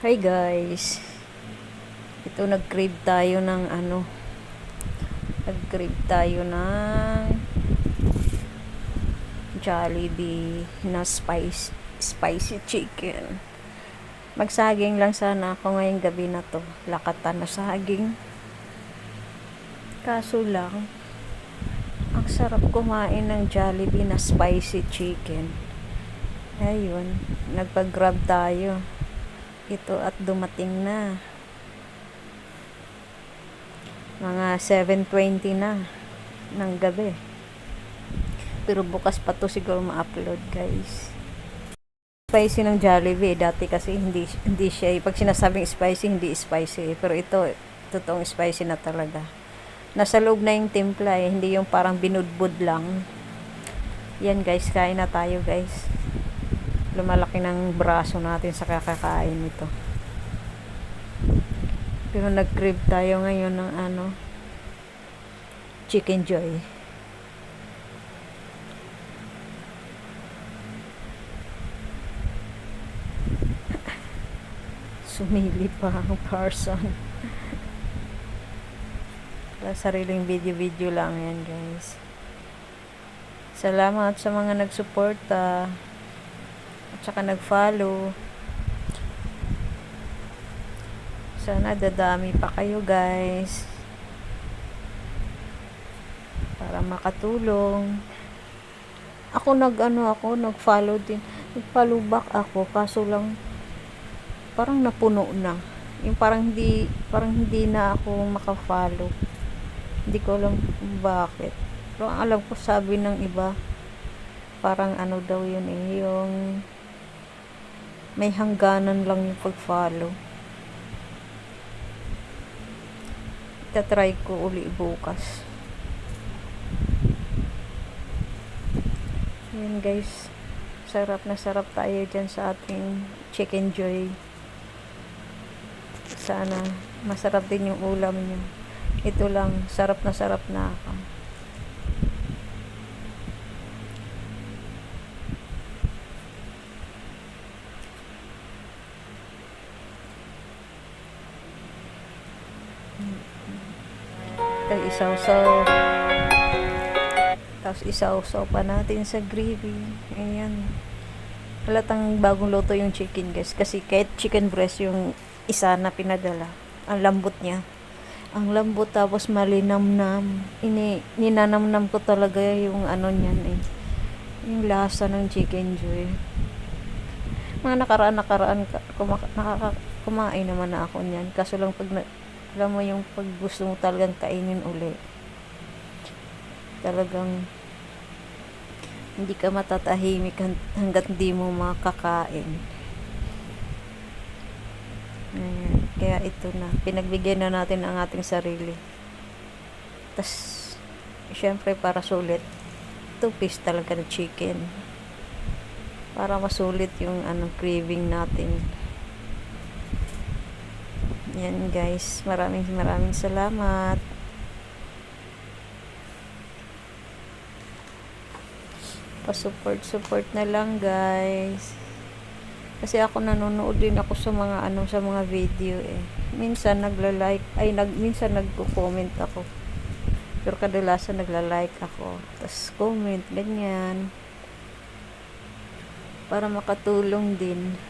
Hi guys. Ito nag-crave tayo ng ano. Nag-crave tayo ng Jollibee na spice spicy chicken. Magsaging lang sana ako ngayong gabi na to. Lakatan na saging. Kaso lang, ang sarap kumain ng Jollibee na spicy chicken. Ayun, nagpag-grab tayo. Ito at dumating na. Mga 7.20 na ng gabi. Pero bukas pa to siguro ma-upload guys. Spicy ng Jollibee. Dati kasi hindi, hindi siya, pag sinasabing spicy, hindi spicy. Pero ito, totoong spicy na talaga. Nasa loob na yung timpla eh. Hindi yung parang binudbud lang. Yan guys, kain na tayo guys lumalaki ng braso natin sa kakakain nito. Pero nag-crib tayo ngayon ng ano, chicken joy. Sumili pa ang person. Sariling video-video lang yan guys. Salamat sa mga nagsuporta at saka nag-follow. Sana dadami pa kayo guys. Para makatulong. Ako nag ano ako, nag-follow din. Nag-follow back ako kaso lang parang napuno na. Yung parang hindi parang hindi na ako maka-follow. Hindi ko alam bakit. Pero ang alam ko sabi ng iba parang ano daw yun eh, yung may hangganan lang yung pag-follow. Itatry ko uli bukas. Yan guys. Sarap na sarap tayo dyan sa ating chicken joy. Sana masarap din yung ulam nyo. Ito lang, sarap na sarap na ako. Tapos isaw-saw. Tapos isaw-saw pa natin sa gravy. Ayan. Halatang bagong luto yung chicken guys. Kasi kahit chicken breast yung isa na pinadala. Ang lambot niya. Ang lambot tapos malinamnam. Ini, ninanamnam ko talaga yung ano niyan eh. Yung lasa ng chicken joy. Mga nakaraan-nakaraan kuma, nakaka, kumain naman na ako niyan. Kaso lang pag na, alam mo yung pag gusto mo talagang kainin uli. Talagang hindi ka matatahimik hanggat hindi mo makakain. Ayan. kaya ito na. Pinagbigyan na natin ang ating sarili. Tas syempre para sulit two piece talaga na chicken. Para masulit yung anong craving natin yan guys, maraming maraming salamat. Pa-support support na lang guys. Kasi ako nanonood din ako sa mga ano sa mga video eh. Minsan nagla-like ay nag minsan nagko-comment ako. Pero kadalasan nagla-like ako. Tapos comment ganyan. Para makatulong din.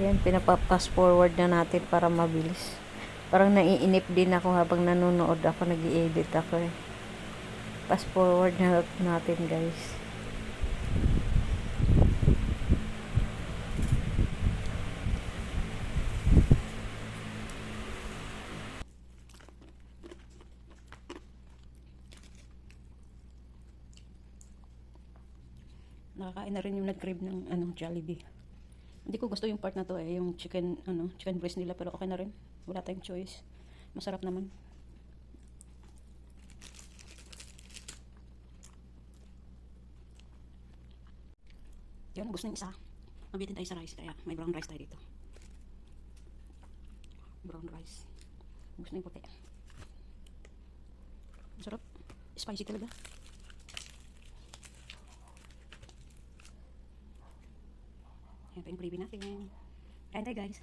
Ayan, pinapapast forward na natin para mabilis. Parang naiinip din ako habang nanonood ako, nag edit ako eh. Fast forward na natin guys. Nakakain na rin yung nag-crave ng anong Jollibee. Hindi ko gusto yung part na to eh, yung chicken, ano, chicken breast nila, pero okay na rin. Wala tayong choice. Masarap naman. Yun, gusto ng isa. Mabitin tayo sa rice, kaya may brown rice tayo dito. Brown rice. Gusto ng puti. Masarap. Spicy talaga. Ayan pa yung gravy natin. Kain tayo guys.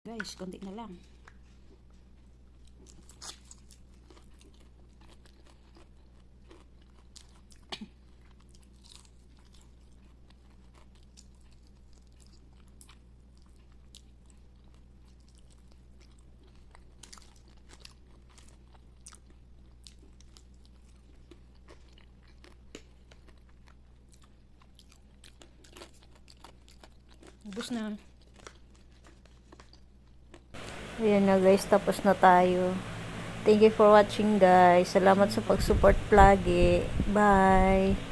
Guys, konti na lang. Ubus na. Ayan na guys, tapos na tayo. Thank you for watching guys. Salamat sa pag-support lagi. Bye!